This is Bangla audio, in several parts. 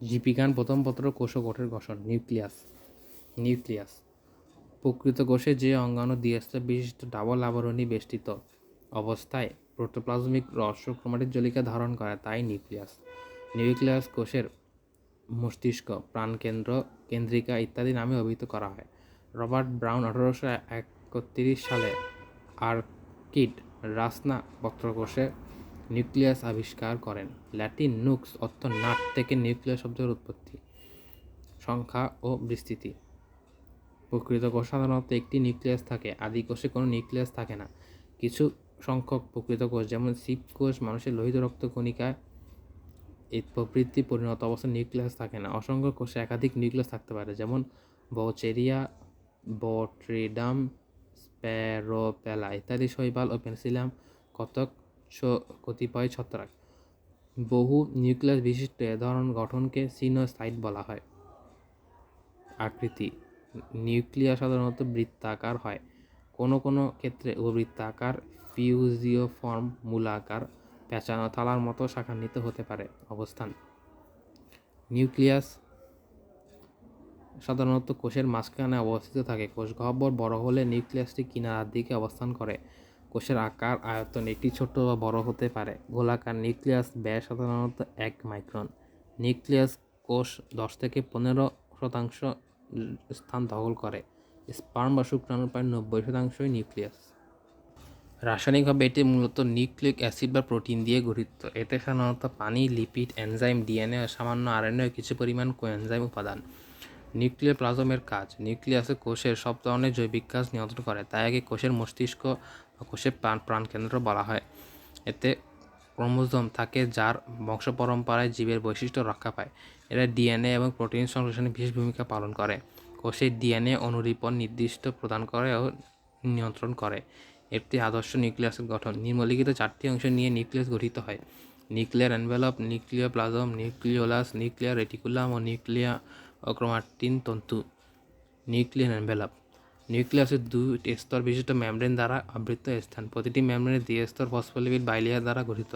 জীবিকান প্রথম পত্র কোষ কোষের গঠন, নিউক্লিয়াস নিউক্লিয়াস। প্রকৃত কোষে যে অঙ্গাণু দ্বিস্তর বিশিষ্ট ডাবল আবরণী বেষ্টিত অবস্থায় প্রোটোপ্লাজমিক রহস্য জলিকা ধারণ করে, তাই নিউক্লিয়াস। নিউক্লিয়াস কোষের মস্তিষ্ক, প্রাণকেন্দ্র, কেন্দ্রিকা ইত্যাদি নামে অভিহিত করা হয়। রবার্ট ব্রাউন আঠারোশো একত্রিশ সালে আর্কিড রাসনা পত্রকোষে নিউক্লিয়াস আবিষ্কার করেন। ল্যাটিন নুক্স অর্থ নাট থেকে নিউক্লিয়াস শব্দের উৎপত্তি, সংখ্যা ও বিস্তৃতি। প্রকৃত কোষ সাধারণত একটি নিউক্লিয়াস থাকে, আদি কোষে কোনো নিউক্লিয়াস থাকে না। কিছু সংখ্যক প্রকৃত কোষ, যেমন শিব কোষ, মানুষের লোহিত রক্ত কণিকা এই প্রবৃত্তি পরিণত অবস্থায় নিউক্লিয়াস থাকে না। অসংখ্য কোষে একাধিক নিউক্লিয়াস থাকতে পারে, যেমন বচেরিয়া, বট্রিডাম, স্প্যারোপেলা ইত্যাদি, শৈবাল ও পেন্সিলাম কতক কতিপয় ছত্রাক। বহু নিউক্লিয়াস বিশিষ্ট এ ধরন গঠনকে সিনোসাইট বলা হয়। আকৃতি নিউক্লিয়াস সাধারণত বৃত্তাকার হয়। কোনো কোনো ক্ষেত্রে ও বৃত্তাকার উপবৃত্তাকার ফিউজিওফর্ম মূলাকার পেঁচানো থালার মতো শাখান্বিত হতে পারে অবস্থান। নিউক্লিয়াস সাধারণত কোষের মাঝখানে অবস্থিত থাকে। কোষ গহ্বর বড় হলে নিউক্লিয়াসটি কিনারার দিকে অবস্থান করে। কোষের আকার, আয়তন একটি ছোট বা বড় হতে পারে। গোলাকার নিউক্লিয়াস ব্যাস সাধারণত এক মাইক্রন। নিউক্লিয়াস কোষ দশ থেকে পনেরো শতাংশ স্থান দখল করে। স্পার্ম বা শুক্রাণুর প্রায় নব্বই শতাংশই নিউক্লিয়াস। রাসায়নিকভাবে এটি মূলত নিউক্লিক অ্যাসিড বা প্রোটিন দিয়ে গঠিত। এতে সাধারণত পানি, লিপিড, এনজাইম, ডিএনএ ও সামান্য আরএনএ কিছু পরিমাণ কোএনজাইম উপাদান। নিউক্লিয়ার প্লাজমের কাজ। নিউক্লিয়াসে কোষের সব ধরনের জৈবিক কাজ নিয়ন্ত্রণ করে। তাই একে কোষের মস্তিষ্ক বা কোষের প্রাণ প্রাণকেন্দ্র বলা হয়। এতে ক্রোমোজোম থাকে যার বংশ পরম্পরায় জীবের বৈশিষ্ট্য রক্ষা পায়। এরা ডিএনএ এবং প্রোটিন সংশ্লেষণে বিশেষ ভূমিকা পালন করে কোষের ডিএনএ অনুলিপন নির্দিষ্ট প্রদান করে ও নিয়ন্ত্রণ করে একটি আদর্শ নিউক্লিয়াসের গঠন। নিম্নলিখিত চারটি অংশ নিয়ে নিউক্লিয়াস গঠিত হয়। Nuclear envelope nuclear plasm nucleolus nuclear reticulum ও নিউক্লিয়া ও ক্রোমাটিন তন্তু। Nuclear envelope. নিউক্লিয়াসের দুই স্তর বিশিষ্ট মেমব্রেন দ্বারা আবৃত স্থান। প্রতিটি মেমব্রেনের দ্বি স্তর ফসফোলিপিড বাইলিয়ার দ্বারা গঠিত।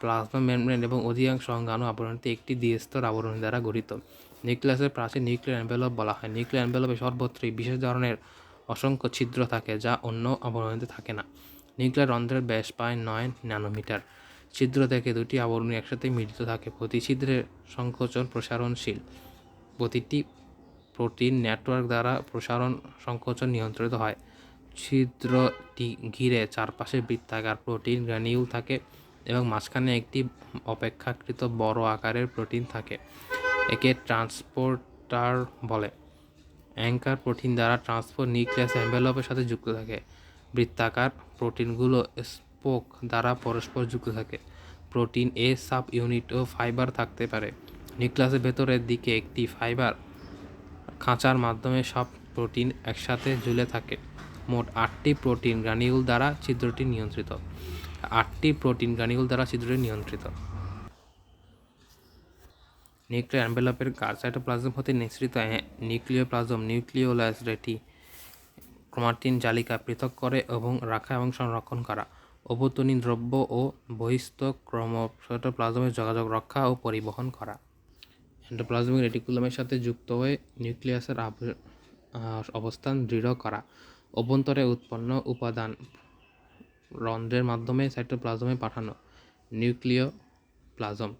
প্লাজমা মেমব্রেন এবং অধিকাংশ অঙ্গাণু আবরণীতে একটি দ্বিস্তর আবরণী দ্বারা গঠিত। নিউক্লিয়াসের প্রাচীর নিউক্লিয়ার এনভেলপ বলা হয়। নিউক্লিয়ার এনভেলপে সর্বত্রই বিশেষ ধরনের অসংখ্য ছিদ্র থাকে যা অন্য আবরণীতে থাকে না। নিউক্লিয়ার রন্ধ্রের ব্যাস প্রায় নয় ন্যানোমিটার। ছিদ্র থেকে দুটি আবরণী একসাথে মিলিত থাকে। প্রতি ছিদ্রের সংকোচন প্রসারণশীল। প্রতিটি প্রোটিন নেটওয়ার্ক দ্বারা প্রসারণ সংকোচন নিয়ন্ত্রিত হয়। ছিদ্রটি ঘিরে চারপাশে বৃত্তাকার প্রোটিন গ্রানিউল থাকে এবং মাঝখানে একটি অপেক্ষাকৃত বড় আকারের প্রোটিন থাকে, একে ট্রান্সপোর্টার বলে। অ্যাঙ্কার প্রোটিন দ্বারা ট্রান্সপোর্ট নিউক্লিয়াস এনভেলপের সাথে যুক্ত থাকে। বৃত্তাকার প্রোটিনগুলো স্পোক দ্বারা পরস্পর যুক্ত থাকে। প্রোটিন এ সাব ইউনিট ও ফাইবার থাকতে পারে। নিউক্লিয়াসের ভেতরের দিকে একটি ফাইবার খাঁচার মাধ্যমে সব প্রোটিন একসাথে ঝুলে থাকে। মোট আটটি প্রোটিন গ্রানিউল দ্বারা ছিদ্রটি নিয়ন্ত্রিত। আটটি প্রোটিন গ্রানিউল দ্বারা ছিদ্রটি নিয়ন্ত্রিত। নিউক্লিয়ার এনভেলপের কাজ সাইটোপ্লাজম হতে নিঃসৃত নিউক্লিওপ্লাজম নিউক্লিওলাস রেটি ক্রোমাটিন জালিকা পৃথক করে এবং রাখা এবং সংরক্ষণ করা। অভ্যন্তরীণ দ্রব্য ও বহিস্থ ক্রম সাইটোপ্লাজমের যোগাযোগ রক্ষা ও পরিবহন করা। এন্ডোপ্লাজমিক রেটিকুলামের সাথে যুক্ত হয়ে নিউক্লিয়াসের অবস্থান দৃঢ় করা, অভ্যন্তরে উৎপন্ন উপাদান রন্ধ্রের মাধ্যমে সাইটোপ্লাজমে পাঠানো নিউক্লিয় প্লাজম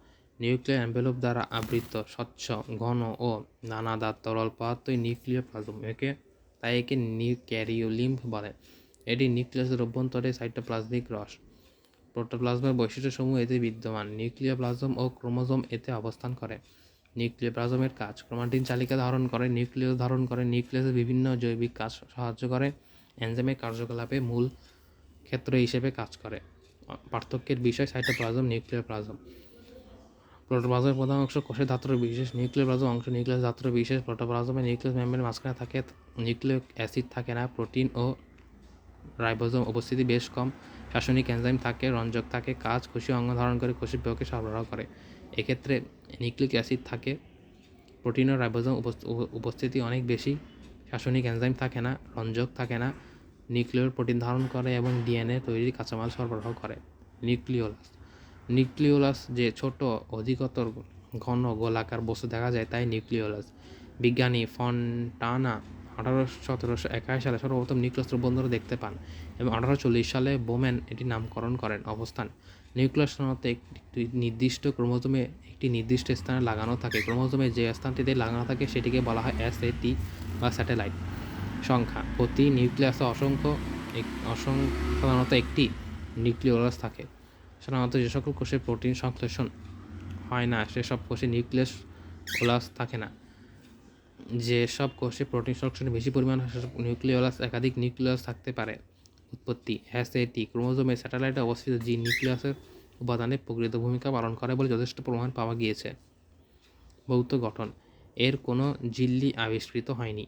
নিউক্লিয়ার এনভেলপ দ্বারা আবৃত, স্বচ্ছ, ঘন ও নানা নানাদার তরল পদার্থই নিউক্লিয় প্লাজম একে, তাই একে নিউক্যারিওলিম্ফ বলে। এটি নিউক্লিয়াসের অভ্যন্তরে সাইটোপ্লাজমিক রস। প্রোটোপ্লাজমের বৈশিষ্ট্যসমূহ এতে বিদ্যমান। নিউক্লিয় প্লাজম ও ক্রোমোজোম এতে অবস্থান করে। নিউক্লিয় প্লাজমের কাজ। ক্রোমাটিন চালিকা ধারণ করে, নিউক্লিয়াস ধারণ করে, নিউক্লিয়াসের বিভিন্ন জৈবিক কাজ সাহায্য করে, এনজাইমের কার্যকলাপে মূল ক্ষেত্র হিসেবে কাজ করে। পার্থক্যের বিষয়, সাইটোপ্লাজম, নিউক্লিয়ার প্লাজম। প্রোটোপ্লাজমের প্রধান অংশ কোষের ধাত্র বিশেষ, নিউক্লিয়ার প্লাজম অংশ নিউক্লিয়াস ধাতুর বিশেষ, প্রোটোপ্লাজমে নিউক্লিয়াস মেমব্রেনের মাঝখানে থাকে নিউক্লিয়ক অ্যাসিড থাকে না, প্রোটিন ও রাইবোজোম উপস্থিতি বেশ কম, শাসনিক এনজাইম থাকে, রঞ্জক থাকে, কাজ কোষীয় অঙ্গ ধারণ করে কোষের বিভাগকে সরবরাহ করে। এক্ষেত্রে নিউক্লিক অ্যাসিড থাকে প্রোটিন ও রাইবোজোম উপস্থিতি অনেক বেশি শাসনিক এনজাইম থাকে না, রঞ্জক থাকে না নিউক্লিয়র প্রোটিন ধারণ করে এবং ডিএনএ তৈরির কাঁচামাল সরবরাহ করে, নিউক্লিওলাস। নিউক্লিওলাস যে ছোট, অধিকতর ঘন গোলাকার বস্তু দেখা যায় তাই নিউক্লিওলাস। বিজ্ঞানী ফন্টানা আঠারোশো সতেরোশো একাশ সালে সর্বপ্রথম নিউক্লিয়াস দ্রবণদ্র দেখতে পান এবং আঠারোশো চল্লিশ সালে বোম্যান এটি নামকরণ করেন। অবস্থান নিউক্লিয়াস সাধারণত একটি নির্দিষ্ট ক্রোমোজোমে একটি নির্দিষ্ট স্থানে লাগানো থাকে। ক্রোমোজোমে যে স্থানটিতে লাগানো থাকে সেটিকে বলা হয় এস এটি বা স্যাটেলাইট সংখ্যা। প্রতি নিউক্লিয়াসে অসংখ্য অসংখ্য সাধারণত একটি নিউক্লিওলাস থাকে। সাধারণত যে সকল কোষে প্রোটিন সংশ্লেষণ হয় না সেসব কোষে নিউক্লিয়াস ওলাস থাকে না। যেসব কোষে প্রোটিন সংশ্লেষণ বেশি পরিমাণ হয় সেসব নিউক্লিওলাস একাধিক নিউক্লিয়াস থাকতে পারে। উৎপত্তি এসএটি ক্রোমোজোমে স্যাটেলাইটে অবস্থিত জি নিউক্লিয়াসের উপাদানে প্রকৃত ভূমিকা পালন করে বলে যথেষ্ট প্রমাণ পাওয়া গিয়েছে। ভৌত গঠন, এর কোনো ঝিল্লি আবিষ্কৃত হয়নি।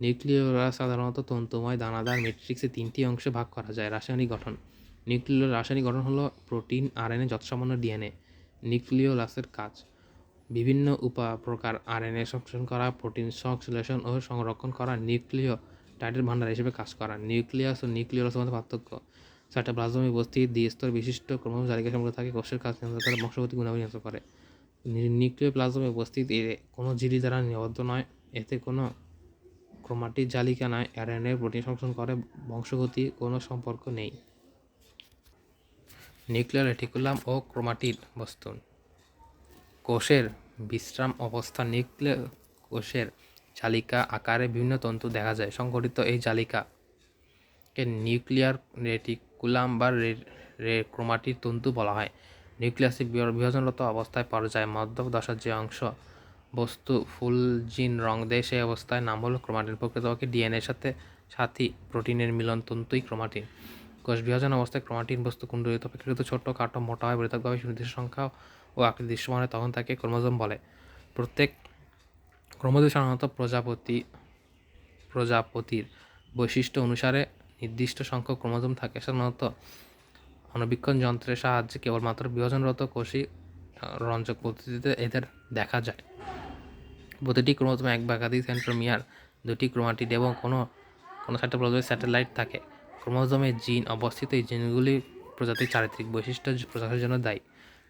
নিউক্লিওলাস সাধারণত তন্তুময়, দানাদার ম্যাট্রিক্সে তিনটি অংশে ভাগ করা যায়, রাসায়নিক গঠন। নিউক্লিয় রাসায়নিক গঠন হলো প্রোটিন, আরএনএ যৎসামান্য ডিএনএ। নিউক্লিওলাসের কাজ, বিভিন্ন উপা প্রকার আর আরএনএ সংশ্লেষণ করা, প্রোটিন সংশ্লেষণ ও সংরক্ষণ করা। নিউক্লিয় টাইটের ভাণ্ডার হিসেবে কাজ করা। নিউক্লিয়াস ও নিউক্লিওলাসের মধ্যে পার্থক্য। সাইটোপ্লাজমে উপস্থিত দ্বিস্তর বিশিষ্ট ক্রমশ জালিকা সম্পর্ক থাকে, কোষের কাজ নিয়ন্ত্রণ বংশগতি গুণাবলী নিয়ন্ত্রণ করে। নিউক্লিয় প্লাজমে উপস্থিত এ, কোনো ঝিল্লি দ্বারা নিবদ্ধ নয়, এতে কোনো ক্রোমাটিক জালিকা নয় আরএনএ প্রোটিন সংশ্লেষণ করে, বংশগতি, কোনো সম্পর্ক নেই। নিউক্লিয়ার রেটিকুলাম ও ক্রোমাটিড বস্তু। কোষের বিশ্রাম অবস্থা নিউক্লিয়ার কোষের জালিকা আকারে বিভিন্ন তন্তু দেখা যায়। সংগঠিত এই জালিকাকে নিউক্লিয়ার রেটিকুলাম বা রে- রে, ক্রোমাটিড তন্তু বলা হয়। নিউক্লিয়াসে বিভাজনরত অবস্থায় পর্যায় মধ্য দশার যে অংশ, বস্তু, ফুল, জিন, রং দেয়, সেই অবস্থায় নাম হলো ক্রোমাটিন। প্রকৃতপক্ষে ডিএনএর সাথে সাথী প্রোটিনের মিলন তন্তুই ক্রোমাটিন? কোষ বিভাজন অবস্থায় ক্রোমাটিন বস্তু কুণ্ডলিত অপেক্ষাকৃত ছোট, কাটো, মোটা হয় পৃথকভাবে সুনির্দিষ্ট সংখ্যা ও আকৃতি দৃশ্যমান হয়, তখন তাকে ক্রোমোজোম বলে। প্রত্যেক ক্রোমোজোম সাধারণত প্রজাপতি, প্রজাপতির বৈশিষ্ট্য অনুসারে নির্দিষ্ট সংখ্যক ক্রোমোজোম থাকে। সাধারণত অণুবীক্ষণ যন্ত্রের সাহায্যে কেবলমাত্র বিভাজনরত কোষই রঞ্জক পদ্ধতিতে এদের দেখা যায়। প্রতিটি ক্রোমোজোমে এক বা একাধিক সেন্ট্রোমিয়ার, দুটি ক্রোমাটিড এবং কোনো কোনো সাইটোপ্লাজমের স্যাটেলাইট থাকে। ক্রোমোজোমে জিন অবস্থিত এই জিনগুলি প্রজাতির চারিত্রিক বৈশিষ্ট্য প্রকাশের জন্য দায়ী।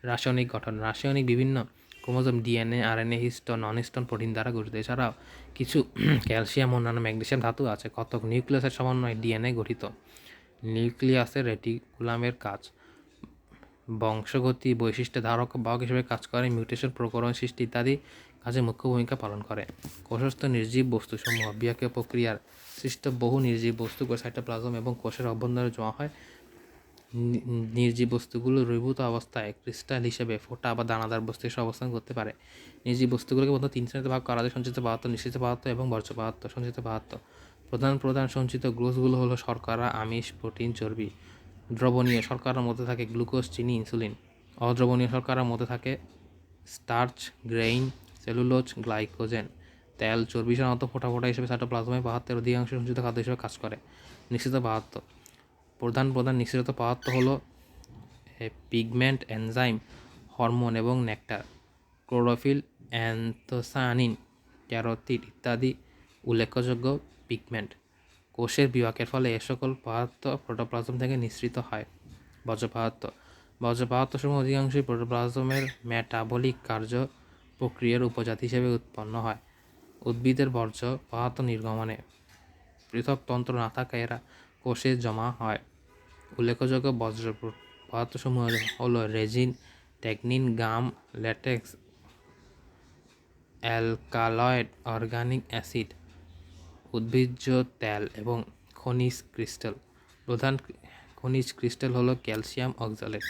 রাসায়নিক গঠন, রাসায়নিক বিভিন্ন chromosome DNA, RNA, histone non histone protein দ্বারা গঠিত। এছাড়াও কিছু ক্যালসিয়াম, অন্যান্য ম্যাগনেশিয়াম ধাতু আছে। কতক নিউক্লিয়াসের সমন্বয়ে ডিএনএ গঠিত। নিউক্লিয়াসের রেটিকুলামের কাজ। বংশগতি, বৈশিষ্ট্য ধারক, বাহক হিসেবে কাজ করে, মিউটেশন, প্রকরণ সৃষ্টি ইত্যাদি কাজে মুখ্য ভূমিকা পালন করে। কোষস্থ নির্জীব বস্তুসমূহ বিয়াকীয় প্রক্রিয়ার সৃষ্ট বহু নির্জীব বস্তু কোষ সাইটোপ্লাজম এবং কোষের অভ্যন্তরে জমা হয়। নির্জীব বস্তুগুলো রূপীভূত অবস্থায় ক্রিস্টাল হিসেবে ফোটা বা দানাদার বস্তু হিসেবে অবস্থান করতে পারে। নির্জীব বস্তুগুলোকে প্রধানত তিন শ্রেণীতে ভাগ করা যায় সঞ্চিত পদার্থ নিশ্চিত পদার্থ এবং বর্জ্য পদার্থ সঞ্চিত পদার্থ প্রধান প্রধান সঞ্চিত গ্লুকোজগুলো হলো শর্করা, আমিষ, প্রোটিন, চর্বি। দ্রবণীয় শর্করার মধ্যে থাকে গ্লুকোজ, চিনি, ইনসুলিন। অদ্রবণীয় শর্করার মধ্যে থাকে স্টার্চ, গ্রেইন, সেলুলোজ, গ্লাইকোজেন। তেল, চর্বি সাধারণত ফোটা ফোটা হিসেবে সাইটোপ্লাজমে পদার্থের অধিকাংশ সঞ্চিত খাদ্য হিসেবে কাজ করে। নিশ্চিত পদার্থ প্রধান প্রধান নিঃসৃত পদার্থ হলো পিগমেন্ট এনজাইম হরমোন এবং নেকটার ক্লোরোফিল অ্যান্থোসায়ানিন ক্যারোটিড ইত্যাদি উল্লেখযোগ্য পিগমেন্ট কোষের বিভাগের ফলে এ সকল পদার্থ প্রোটোপ্লাজম থেকে নিঃসৃত হয়। বজ্র পদার্থ বজ্র পদার্থসমূহ অধিকাংশই প্রোটোপ্লাজমের মেটাবলিক কার্য প্রক্রিয়ার উপজাতি হিসেবে উৎপন্ন হয়। উদ্ভিদের বর্জ্য, পদার্থ নির্গমনে পৃথক তন্ত্র না থাকা এরা কোষে জমা হয়। উল্লেখযোগ্য বজ্র পদার্থসমূহ হলো resin, tannin, gum, latex, alkaloid, organic acid, উদ্ভিজ্জ তেল এবং খনিজ ক্রিস্টাল। প্রধান খনিজ ক্রিস্টাল হলো ক্যালসিয়াম অক্সালেট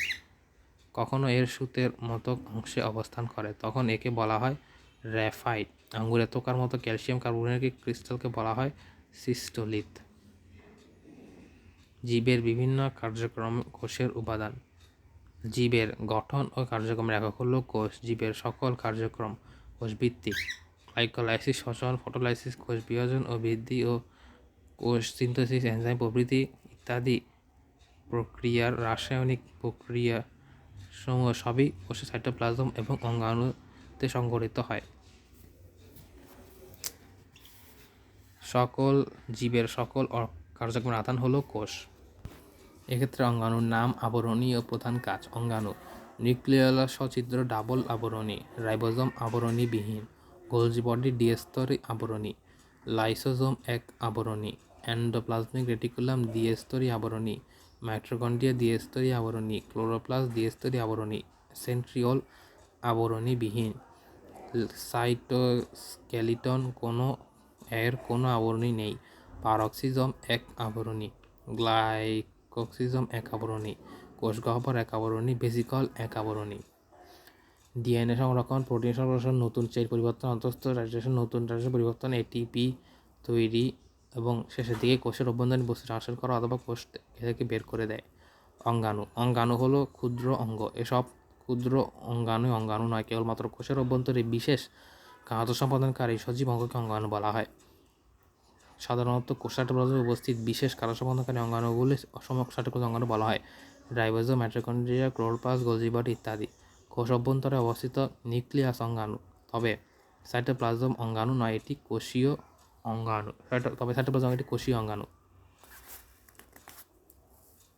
কখনো এর সুতের মতো অংশে অবস্থান করে। তখন একে বলা হয় র্যাফাইট। আঙ্গুরের তোকার মতো ক্যালসিয়াম কার্বনেটিক ক্রিস্টালকে বলা হয় সিস্টোলিথ। জীবের বিভিন্ন কার্যক্রম, কোষের উপাদান। জীবের গঠন ও কার্যক্রমের একক হল কোষ। জীবের সকল কার্যক্রম কোষভিত্তিক। গ্লাইকোলাইসিস, শ্বসন, ফটোলাইসিস, কোষ বিভাজন ও বৃদ্ধি ও কোষ সিনথেসিস, এনজাইম প্রভৃতি ইত্যাদি প্রক্রিয়ার রাসায়নিক প্রক্রিয়া সমূহ সবই কোষের সাইটোপ্লাজম এবং অঙ্গাণুতে সংঘটিত হয়। সকল, জীবের সকল কার্যক্রমের আধান হলো কোষ। এক্ষেত্রে অঙ্গাণুর নাম আবরণী ও প্রধান কাজ অঙ্গাণু। নিউক্লিয়াল সচিত্র ডাবল আবরণী, রাইবোজোম আবরণীবিহীন, গোলজি বডি দ্বিস্তরী আবরণী, লাইসোজোম এক আবরণী এন্ডোপ্লাজমিক রেটিকুলাম দ্বিস্তরী আবরণী মাইট্রোকন্ড্রিয়া দ্বিস্তরী আবরণী, ক্লোরোপ্লাস্ট দ্বিস্তরী আবরণী, সেন্ট্রিওল আবরণীবিহীন। সাইটোস্কেলিটন কোনো, এর কোনো আবরণী নেই, পারক্সিজম এক আবরণী গ্লাইকোক্সিজম এক আবরণী কোষ গহ্বর এক আবরণী, ভেসিকল এক আবরণী। ডিএনএ সংরক্ষণ, প্রোটিন সংরক্ষণ নতুন চেইন পরিবর্তন, অন্তস্থ রাইট্রেশন নতুন রাইট্রেশন পরিবর্তন, এটিপি তৈরি এবং শেষের দিকে কোষের অভ্যন্তরীণ বস্তু ট্রান্সফার করা অথবা কোষ থেকে বের করে দেয়। অঙ্গাণু অঙ্গাণু হলো ক্ষুদ্র অঙ্গ। এসব ক্ষুদ্র অঙ্গাণু অঙ্গাণু নয়, কেবলমাত্র কোষের অভ্যন্তরে বিশেষ কাজ সম্পাদনকারী সজীব অঙ্গকে অঙ্গাণু বলা হয়। সাধারণত কোষাটোপ্লাজমে উপস্থিত বিশেষ কার্য সম্পাদনকারী অঙ্গাণুগুলি অসম কোষাটোপ্লাজম অঙ্গাণু বলা হয়। রাইবোজোম মাইটোকন্ড্রিয়া ক্লোরোপ্লাস্ট গোলজি ইত্যাদি কোষ অভ্যন্তরে অবস্থিত নিউক্লিয়াস অঙ্গাণু। তবে সাইটোপ্লাজম অঙ্গাণু নয়, এটি কোষীয় অঙ্গাণু। তবে সাইটোপ্লাজম একটি কোষীয় অঙ্গাণু।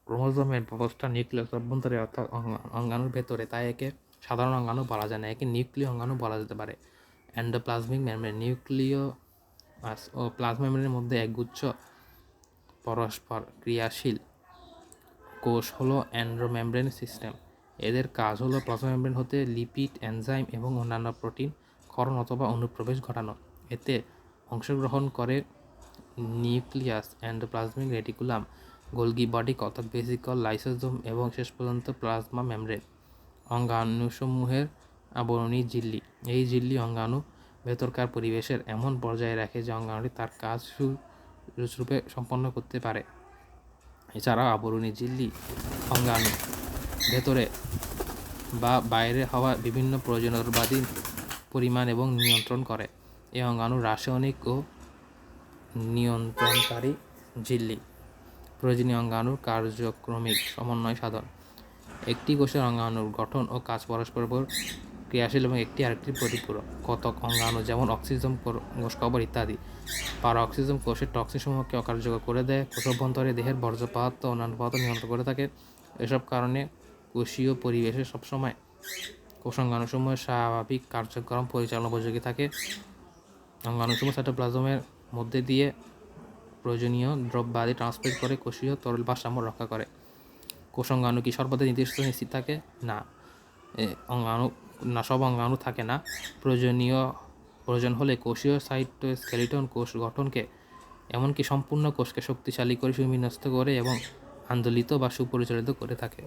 ক্রোমোজোমের ব্যবস্থা নিউক্লিয়াস অভ্যন্তরে অর্থাৎ অঙ্গা- অঙ্গাণুর ভেতরে, তাই একে সাধারণ অঙ্গাণু বলা যায় না, একে নিউক্লিয় অঙ্গাণু বলা যেতে পারে। এন্ডোপ্লাজমিক মেমব্রেন, নিউক্লিয় ও প্লাজমা মেমব্রেনের মধ্যে একগুচ্ছ পরস্পর ক্রিয়াশীল কোষ হলো অ্যান্ড্রোমেমব্রেন সিস্টেম। এদের কাজ হলো প্লাজমা মেমব্রেন হতে লিপিড, এনজাইম এবং অন্যান্য প্রোটিন, ক্ষরণ অথবা অনুপ্রবেশ ঘটানো। এতে অংশগ্রহণ করে nucleus, endoplasmic reticulum, Golgi body অর্থাৎ ভেসিকল, লাইসোজোম এবং শেষ পর্যন্ত প্লাজমা মেমব্রেন। অঙ্গাণুসমূহের আবরণী ঝিল্লি। এই ঝিল্লি অঙ্গাণু ভেতরকার পরিবেশের এমন পর্যায়ে রাখে যে অঙ্গাণুটি তার কাজ সুরূপে সম্পন্ন করতে পারে। এছাড়াও আবরণী ঝিল্লি, অঙ্গাণু, ভেতরে বা বাইরে হওয়া বিভিন্ন প্রয়োজনীয়তাবাদী পরিমাণ এবং নিয়ন্ত্রণ করে। এই অঙ্গাণু রাসায়নিক ও নিয়ন্ত্রণকারী ঝিল্লি। প্রয়োজনীয় অঙ্গাণুর কার্যক্রমিক সমন্বয় সাধন। একটি কোষের অঙ্গাণুর গঠন ও কাজ পরস্পর ক্রিয়াশীল এবং একটি আরেকটি পরিপূরক কতক অঙ্গাণু যেমন অক্সিজম কোষ, কবর ইত্যাদি। পার অক্সিজম কোষের টক্সিন সমূহকে অকার্যকর করে দেয়, কোষ অভ্যন্তরে দেহের বর্জ্য পদার্থ ও অন্যান্য পদার্থ নিয়ন্ত্রণ করে থাকে। এসব কারণে কোষীয় পরিবেশে সবসময় কোষাঙ্গাণুসমূহের স্বাভাবিক কার্যক্রম পরিচালনা উপযোগী থাকে। অঙ্গাণুসমূহ সাইটোপ্লাজমের মধ্যে দিয়ে প্রয়োজনীয় দ্রব্যাদি ট্রান্সপোর্ট করে কোষীয় তরল ভারসাম্য রক্ষা করে। কোষাঙ্গাণু কি সর্বদা নির্দিষ্ট স্থির থাকে? না। অঙ্গাণু না সব অঙ্গাণু থাকে না। প্রয়োজনীয় প্রয়োজন হলে কোষীয় সাইটোস্কেলিটন কোষ গঠনকে, এমনকি সম্পূর্ণ কোষকে শক্তিশালী করে সুবিন্যস্ত করে এবং আন্দোলিত বা সুপরিচালিত করে থাকে।